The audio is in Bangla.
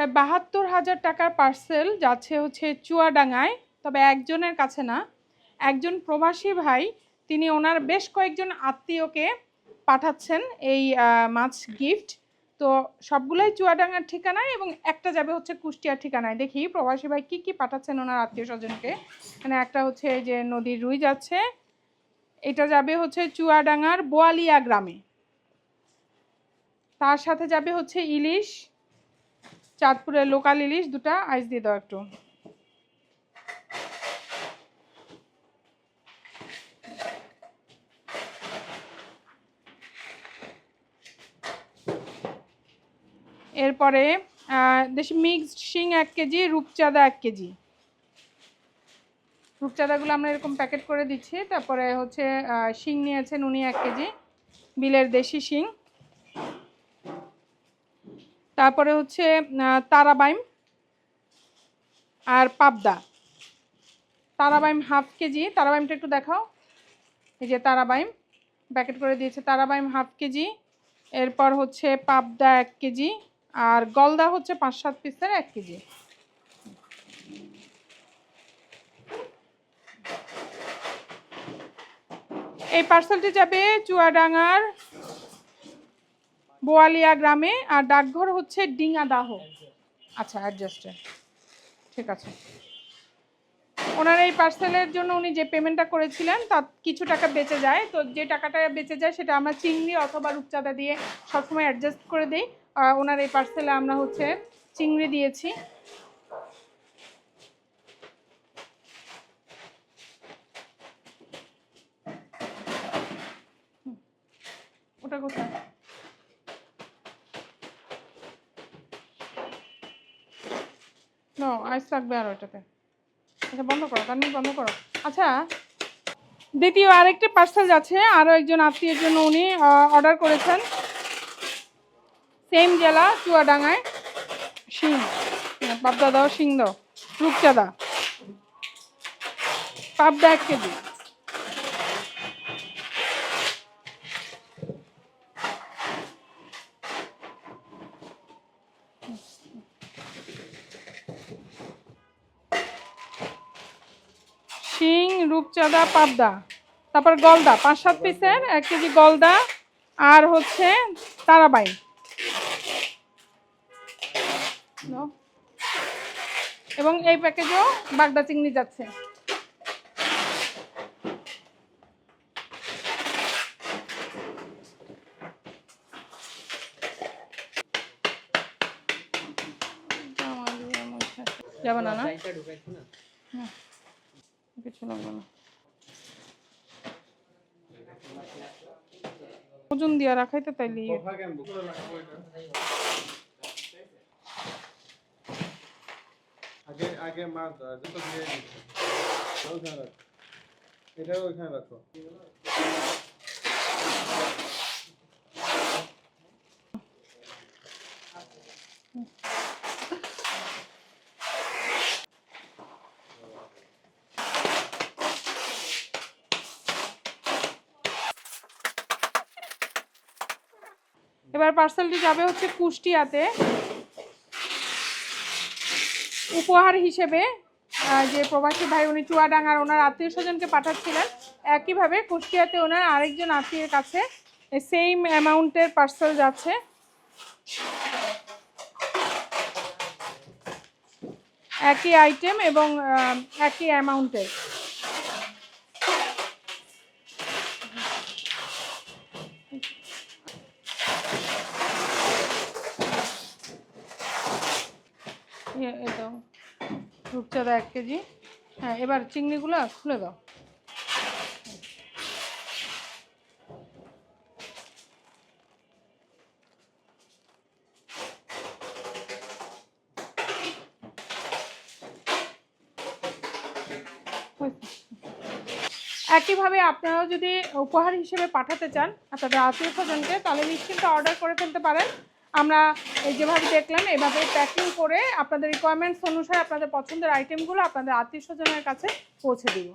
প্রায় বাহাত্তর হাজার টাকার পার্সেল যাচ্ছে হচ্ছে চুয়াডাঙ্গায়, তবে একজনের কাছে না। একজন প্রবাসী ভাই, তিনি ওনার বেশ কয়েকজন আত্মীয়কে পাঠাচ্ছেন এই মাছ গিফট তো সবগুলোই চুয়াডাঙ্গার ঠিকানায় এবং একটা যাবে হচ্ছে কুষ্টিয়ার ঠিকানায়। দেখি প্রবাসী ভাই কি কি পাঠাচ্ছেন ওনার আত্মীয় স্বজনকে মানে একটা হচ্ছে যে নদীর রুই যাচ্ছে, এটা যাবে হচ্ছে চুয়াডাঙ্গার বোয়ালিয়া গ্রামে। তার সাথে যাবে হচ্ছে ইলিশ চাঁদপুরের লোকাল ইলিশ দুটা আইস দিয়ে দাও একটু। এরপরে দেশি মিক্সড শিং এক কেজি, রূপচাঁদা এক কেজি। রূপচাঁদাগুলো আমরা এরকম প্যাকেট করে দিচ্ছি। তারপরে হচ্ছে শিং নিয়েছেন উনি এক কেজি, বিলের দেশি শিং। তারপরে হচ্ছে তারাবাইম আর পাবদা। তারাবাইম হাফ কেজি। তারাবাইমটা একটু দেখাও। এই যে তারাবাইম প্যাকেট করে দিয়েছে। তারাবাইম হাফ কেজি। এরপর হচ্ছে পাবদা এক কেজি আর গলদা হচ্ছে পাঁচ সাত পিসের এক কেজি। এই পার্সেলটি যাবে চুয়াডাঙ্গার বোয়ালিয়া গ্রামে, আর ডাকঘর হচ্ছে ডিঙাদাহ আচ্ছা অ্যাডজাস্টেড ঠিক আছে। ওনার এই পার্সেলের জন্য উনি যে পেমেন্টটা করেছিলেন, তার কিছু টাকা বেঁচে যায়। তো যে টাকাটা বেঁচে যায়, সেটা আমরা চিংড়ি অথবা রূপচাঁদা দিয়ে সবসময় অ্যাডজাস্ট করে দিই। আর ওনার এই পার্সেলে আমরা হচ্ছে চিংড়ি দিয়েছি। ওটা কোথায়? আইস লাগবে আর ওটাতে আচ্ছা বন্ধ করো, তার বন্ধ করো। আচ্ছা দ্বিতীয় আরেকটি পার্সেল যাচ্ছে আরও একজন আত্মীয়ের জন্য উনি অর্ডার করেছেন। সেম জেলা, চুয়াডাঙ্গায়। শিং পাবদা দাও শিং দাও, রূপচাঁদা। পাবদা এক কেজি। শিং রূপচাঁদা পাবদা। তারপর গলদা পাঁচ সাত পিসের এক কেজি গলদা আর হচ্ছে তারাবাই। এবং এই প্যাকেজেও বাগদা চিংড়ি যাচ্ছে। যাবে না? না। কিছু লাগবে না। ওজন দিয়া রাখাইতে তাইলে ইয়ে। আগে আগে মাছ দিয়ে দিচ্ছে ওইখানে রাখো। এবার পার্সেলটি যাবে হচ্ছে কুষ্টিয়াতে। উপহার হিসেবে যে প্রবাসী ভাই উনি চুয়াডাঙ্গার ওনার আত্মীয় স্বজনকে পাঠাচ্ছিলেন, একইভাবে কুষ্টিয়াতে ওনার আরেকজন আত্মীয়ের কাছে সেম অ্যামাউন্টের পার্সেল যাচ্ছে। একই আইটেম এবং একই অ্যামাউন্টের রূপচাঁদা এক কেজি। হ্যাঁ এবার চিংড়িগুলো খুলে দাও। একইভাবে আপনারাও যদি উপহার হিসেবে পাঠাতে চান আপনাদের আত্মীয় স্বজনকে, তাহলে নিশ্চিন্তে অর্ডার করে ফেলতে পারেন। আমরা যেভাবে দেখলাম, এভাবে প্যাকিং করে আপনাদের রিকোয়ারমেন্টস অনুসারে আপনাদের পছন্দের আইটেমগুলো আপনাদের আত্মীয় স্বজনের কাছে পৌঁছে দিব।